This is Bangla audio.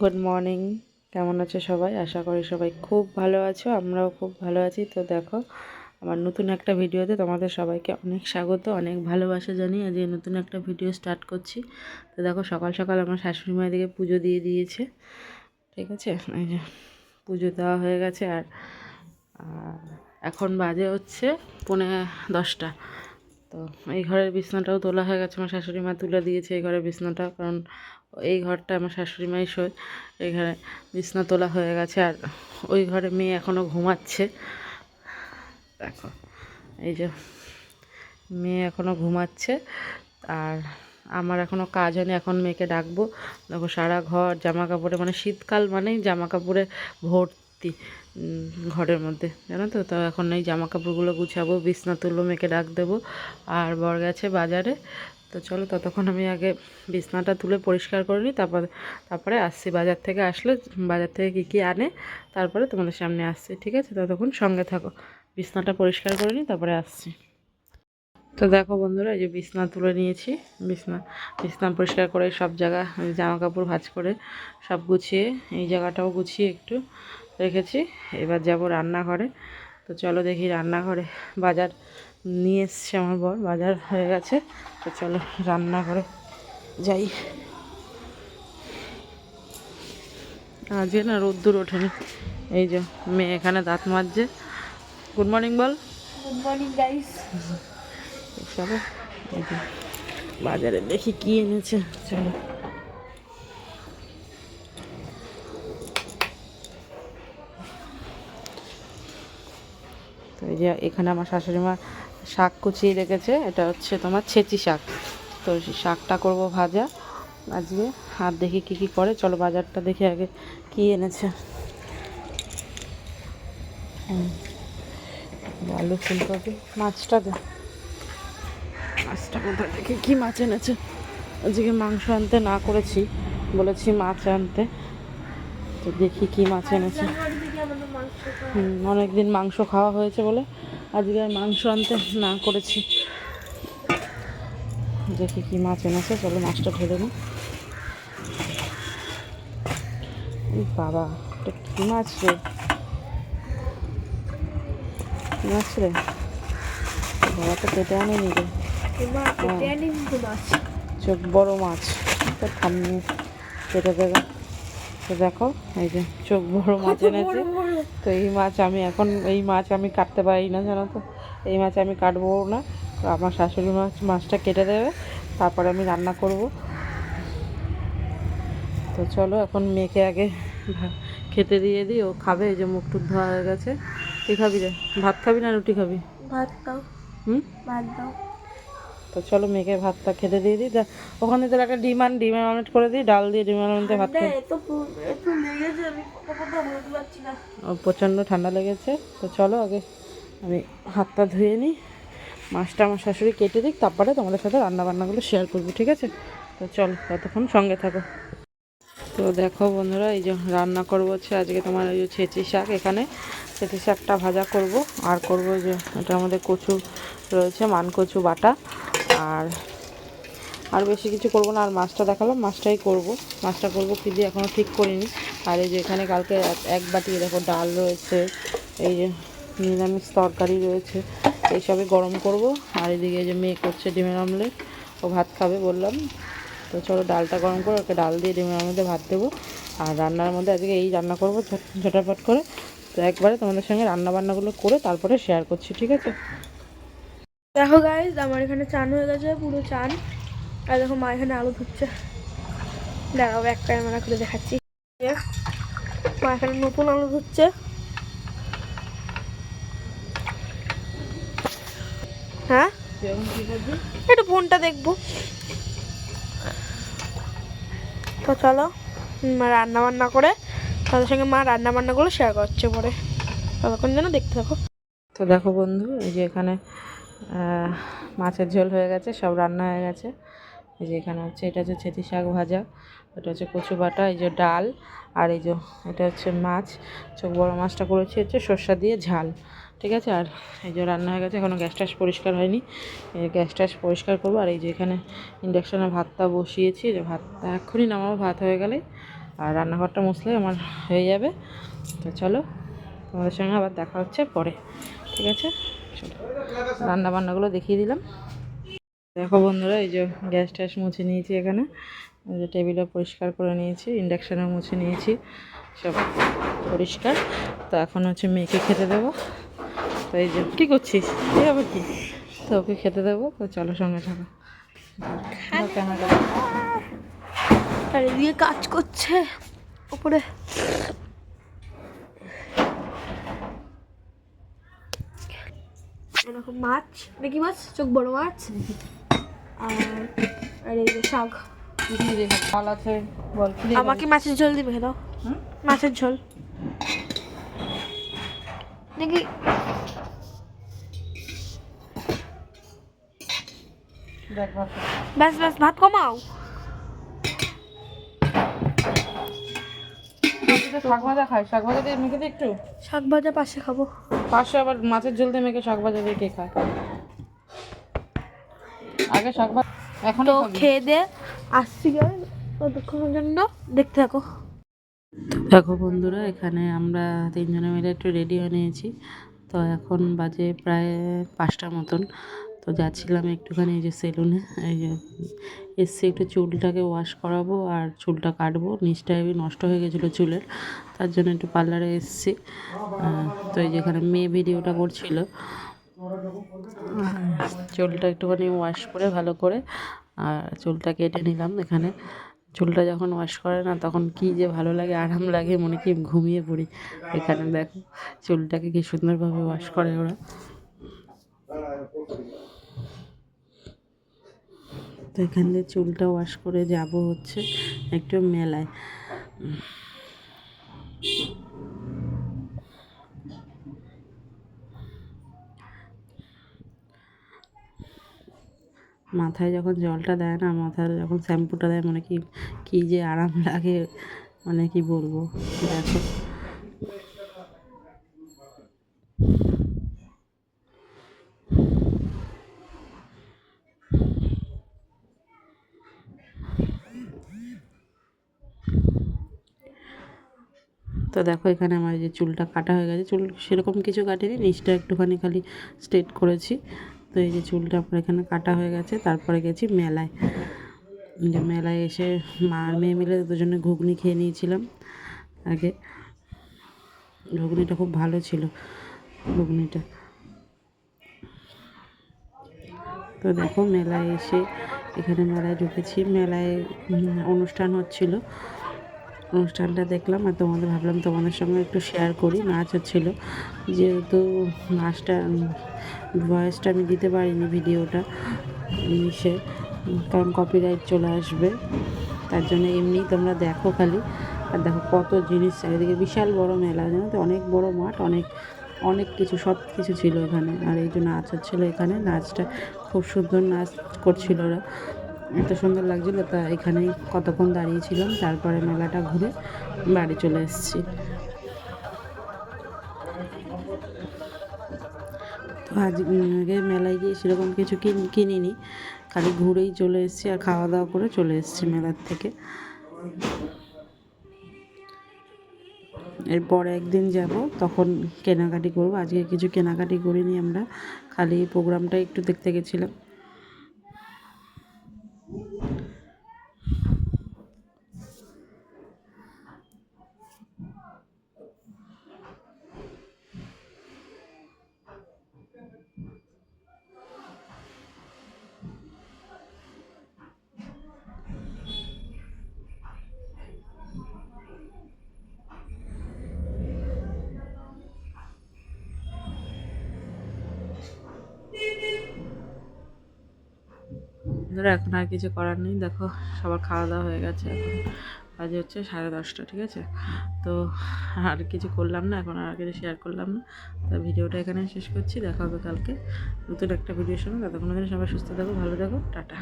গুড মর্নিং কেমন আছো সবাই? আশা করি সবাই খুব ভালো আছো, আমরাও খুব ভালো আছি। তো দেখো, আমার নতুন একটা ভিডিওতে তোমাদের সবাইকে অনেক স্বাগত, অনেক ভালোবাসা জানি আজ এই নতুন একটা ভিডিও স্টার্ট করছি। তো দেখো, সকাল সকাল আমার শাশুড়ি মায়ের দিকে পুজো দিয়ে দিয়েছে, ঠিক আছে? এই যে পুজো দেওয়া হয়ে গেছে আর আর এখন বাজে হচ্ছে পৌনে দশটা। তো এই ঘরের বিছনাটাও তোলা হয়ে গেছে, আমার শাশুড়ি মা তুলে দিয়েছে এই ঘরের বিছনাটা, কারণ এই ঘরটা আমার শাশুড়ি মাই শোয় ঘরে বিছনা তোলা হয়ে গেছে আর ওই ঘরে মেয়ে এখনও ঘুমাচ্ছে। দেখো, এই যে মেয়ে এখনও ঘুমাচ্ছে আর আমার এখনও কাজ হয়নি, এখন মেয়েকে ডাকবো। দেখো সারা ঘর জামা কাপড়ে মানে শীতকাল মানেই জামা কাপড়ে ভর্তি ঘরের মধ্যে, জানো তো? তো এখন এই জামা কাপড়গুলো গুছাবো, বিছনা তুলবো, মেয়েকে ডাক দেবো। আর বর গেছে বাজারে তো চলো ততক্ষণ আমি আগে বিছনাটা তুলে পরিষ্কার করে নিই, তারপর তারপরে আসছি। বাজার থেকে আসলে বাজার থেকে কী কী আনে, তারপরে তোমাদের সামনে আসছি, ঠিক আছে? ততক্ষণ সঙ্গে থাকো। বিছনাটা পরিষ্কার করে নিই, তারপরে আসছি। তো দেখো বন্ধুরা, এই যে বিছনা তুলে নিয়েছি। বিছনা বিছনা পরিষ্কার করে সব জায়গা জামা কাপড় ভাঁজ করে সব গুছিয়ে, এই জায়গাটাও গুছিয়ে একটু রেখেছি। এবার যাব রান্নাঘরে। তো চলো দেখি রান্নাঘরে বাজার নিয়ে এসছে আমার বর বাজার হয়ে গেছে। তো চলো রান্নাঘরে যাই। আজকে না রোদ্দুর ওঠেনি। এই যে মেয়ে এখানে দাঁত মাজছে। গুড মর্নিং বল। গুড মর্নিং গাইস চলো বাজারে দেখি কি এনেছে। চলো। তো এই যে এখানে আমার শাশুড়ি মা শাক কুচিয়ে রেখেছে। এটা হচ্ছে তোমার ছেচি শাক। তো শাকটা করব ভাজা। আজকে আর দেখি কি কি করে। চলো বাজারটা দেখি আগে কি এনেছে। আলু ফুলকপি। মাছটা দে। মাছটা কোথায় দেখি? কী মাছ এনেছে? আজকে মাংস আনতে না করেছি। বলেছি মাছ আনতে। তো দেখি কি মাছ এনেছে। অনেকদিন মাংস খাওয়া হয়েছে বলে। আজকে আর মাংস আনতে না করেছি। দেখি কি মাছ এনেছে চলো মাছটা ঢেলে নিই বাবা এটা কি মাছ রে? কি মাছ রে? বাবা তো কেটে আনেনি রে। এবার কেটে আনি কিন্তু মাছ? চোখ বড় মাছ। তো থামনি কেটে দেবে তো দেখো এই যে চোখ বড় মাছ এনেছে তো এই মাছ আমি এখন এই মাছ আমি কাটতে পারি না জানো তো? এই মাছ আমি কাটবো না। তো আমার শাশুড়ি মাছ মাছটা কেটে দেবে তারপরে আমি রান্না করব। তো চলো এখন মেয়েকে আগে খেতে দিয়ে দিই ও খাবে এই যে মুখ টুক ধোয়া হয়ে গেছে। কী খাবি রে? ভাত খাবি না রুটি খাবি? ভাত দাও। হুম? ভাত দাও। তো চলো মেয়েকে ভাতটা খেতে দিয়ে দিই। ওখানে তোর একটা ডিম আন অমলেট করে দিই ডাল দিয়ে ডিমের অমলেটে ভাত প্রচণ্ড ঠান্ডা লেগেছে। তো চলো আগে আমি হাতটা ধুয়ে নিই। মাছটা আমার শাশুড়ি কেটে দিক তারপরে তোমাদের সাথে রান্না বান্নাগুলো শেয়ার করব ঠিক আছে? তো চলো ততক্ষণ সঙ্গে থাকো। তো দেখো বন্ধুরা এই যে রান্না করব হচ্ছে আজকে তোমার ওই যে ছেঁচি শাক এখানে ছেঁচি শাকটা ভাজা করব। আর করব যে এটা আমাদের কচু রয়েছে মান কচু বাটা। আর আর বেশি কিছু করব না, আর মাছটা দেখালাম, মাছটাই করব। মাছটা করব কি দিয়ে এখনও ঠিক করিনি। আর এই যে এখানে কালকে এক- বাটি দেখো ডাল রয়েছে, এই যে নিরামিষ তরকারি রয়েছে, এইসবই গরম করব। আর এদিকে যে মেয়ে করছে ডিমের আমলেট ও ভাত খাবে বললাম। তো চলো ডালটা গরম করে ওকে ডাল দিয়ে ডিমের মধ্যে ভাত দেবো। আর রান্নার মধ্যে আজকে এই রান্না করব ঝট- ঝটাপট করে। তো একবারে তোমাদের সঙ্গে রান্না বান্নাগুলো করে তারপরে শেয়ার করছি, ঠিক আছে? দেখো গাইস আমার এখানে চান হয়ে গেছে, পুরো চান। আর দেখো মা এখানে আলু ধুচ্ছে। দাঁড়াও, এক ক্যামেরা করে দেখাচ্ছি। মা এখানে নতুন আলু ধুচ্ছে। হ্যাঁ? একটু ফোনটা দেখব। তো চলো, মা রান্না বান্না করে, তাদের সঙ্গে মা রান্না বান্নাগুলো শেয়ার করছে পরে। ততক্ষণ যেন দেখতে থাকো। তো দেখো বন্ধু, এই যে এখানে মাছের ঝোল হয়ে গেছে, সব রান্না হয়ে গেছে। এই যে এখানে হচ্ছে, এটা হচ্ছে ছেঁচি শাক ভাজা এটা হচ্ছে কচু বাটা, এই যে ডাল, আর এই যে এটা হচ্ছে মাছ। চোখ বড় মাছটা করেছি হচ্ছে সর্ষা দিয়ে ঝাল, ঠিক আছে? আর এই যে রান্না হয়ে গেছে এখনও গ্যাস ট্যাস পরিষ্কার হয়নি। এই গ্যাস ট্যাস পরিষ্কার করব, আর এই যে এখানে ইন্ডাকশানে ভাতটা বসিয়েছি যে ভাতটা এক্ষুনি নামাবো, ভাত হয়ে গেলে আর রান্নাঘরটা মুছলে আমার হয়ে যাবে। তো চলো, তোমাদের সঙ্গে আবার দেখা হচ্ছে পরে, ঠিক আছে? রান্না বান্নাগুলো দেখিয়ে দিলাম। দেখো বন্ধুরা এই যে গ্যাস ট্যাস মুছে নিয়েছি এখানে। এই যে টেবিলও পরিষ্কার করে নিয়েছি ইন্ডাকশানও মুছে নিয়েছি সব পরিষ্কার। তো এখন হচ্ছে মেয়েকে খেতে দেবো। তো এই যে কী করছিস? এই আবার কি? তো ওকে খেতে দেবো। তো চলো সঙ্গে থাকো। কেন আর এদিকে কাজ করছে। উপরে। মাছ নাকি মাছ চোখ বড় মাছ আর আর এই যে শাক। ফল আছে বল আমাকে মাছের ঝোল দিবে দাও। হুম? মাছের ঝোল। নাকি ব্যাস ব্যাস ভাত কমাও। শাক ভাজা খায়। শাক ভাজা দিয়ে মেখে দিই একটু? শাক ভাজা পাশে খাব। পাশে আবার মাছের ঝোল দিয়ে মেখে শাক ভাজা দিয়ে কে খায়? আগে শাক ভাজা এখন তো খেয়ে দে আসছি ততক্ষণের জন্য। দেখতে থাকো। দেখো বন্ধুরা এখানে আমরা তিনজনে মিলে একটু রেডি হয়ে নিয়েছি। তো এখন বাজে প্রায় পাঁচটার মতন। তো যাচ্ছিলাম একটুখানি এই যে সেলুনে, এই যে এসছি একটু চুলটাকে ওয়াশ করাবো আর চুলটা কাটবো। নিচটা হেবি নষ্ট হয়ে গেছিল চুলের, তার জন্য একটু পার্লারে এসছি। তো এই যেখানে মেয়ে ভিডিওটা করছিল। চুলটা একটুখানি ওয়াশ করে ভালো করে, আর চুলটা কেটে নিলাম এখানে। চুলটা যখন ওয়াশ করে না, তখন কি যে ভালো লাগে, আরাম লাগে, মনে কি ঘুমিয়ে পড়ি। এখানে দেখো, চুলটাকে কি সুন্দরভাবে ওয়াশ করে ওরা। তো এখান দিয়ে চুলটা ওয়াশ করে যাব হচ্ছে একটু মেলায়। মাথায় যখন জলটা দেয় না, মাথায় যখন শ্যাম্পুটা দেয় মানে কি, কী যে আরাম লাগে মানে কি বলব, দেখো। তো দেখো এখানে আমার যে চুলটা কাটা হয়ে গেছে, চুল সেরকম কিছু কাটিনি, নিচটা একটুখানি খালি স্ট্রেট করেছি। তো এই যে চুলটা আমার এখানে কাটা হয়ে গেছে, তারপরে গেছি মেলায়। যে মেলায় এসে মা আর মেয়ে মিলে দুজনে ঘুগনি খেয়ে নিয়েছিলাম আগে। ঘুগনিটা খুব ভালো ছিল, ঘুগনিটা। তো দেখো মেলায় এসে এখানে মেলায় ঢুকেছি, মেলায় অনুষ্ঠান হচ্ছিল। অনুষ্ঠানটা দেখলাম আর তোমাদের ভাবলাম তোমাদের সঙ্গে একটু শেয়ার করি, নাচ হচ্ছিল। যেহেতু নাচটা ভয়েসটা আমি দিতে পারিনি ভিডিওটা ইসে কারণ কপিরাইট চলে আসবে। তার জন্য এমনি তোমরা দেখো খালি। আর দেখো কত জিনিস চারিদিকে বিশাল বড় মেলা, জানো তো? অনেক বড় মাঠ, অনেক অনেক কিছু, সব কিছু ছিল এখানে। আর এই যে নাচ হচ্ছিল এখানে, নাচটা খুব সুন্দর নাচ করছিল ওরা। এত সুন্দর লাগছিল, তা এখানেই কতক্ষণ দাঁড়িয়েছিলাম তারপরে মেলাটা ঘুরে বাড়ি চলে এসেছি। তো আজ আগে মেলায় গিয়ে সেরকম কিছু কিন- কিনিনি। খালি ঘুরেই চলে এসেছি আর খাওয়া দাওয়া করে চলে এসেছি মেলার থেকে। এরপর একদিন যাব, তখন কেনাকাটি করব। আজকে কিছু কেনাকাটি করিনি আমরা। খালি প্রোগ্রামটা একটু দেখতে গেছিলাম। ধরো এখন আর কিছু করার নেই। দেখো সবার খাওয়া দাওয়া হয়ে গেছে এখন। বাজে হচ্ছে সাড়ে দশটা, ঠিক আছে? তো আর কিছু করলাম না, এখন আর কিছু শেয়ার করলাম না। তো ভিডিওটা এখানে শেষ করছি। দেখা হবে কালকে। নতুন একটা ভিডিওর সঙ্গে ততক্ষণ সবাই সুস্থ থাকো, ভালো থাকো। টাটা।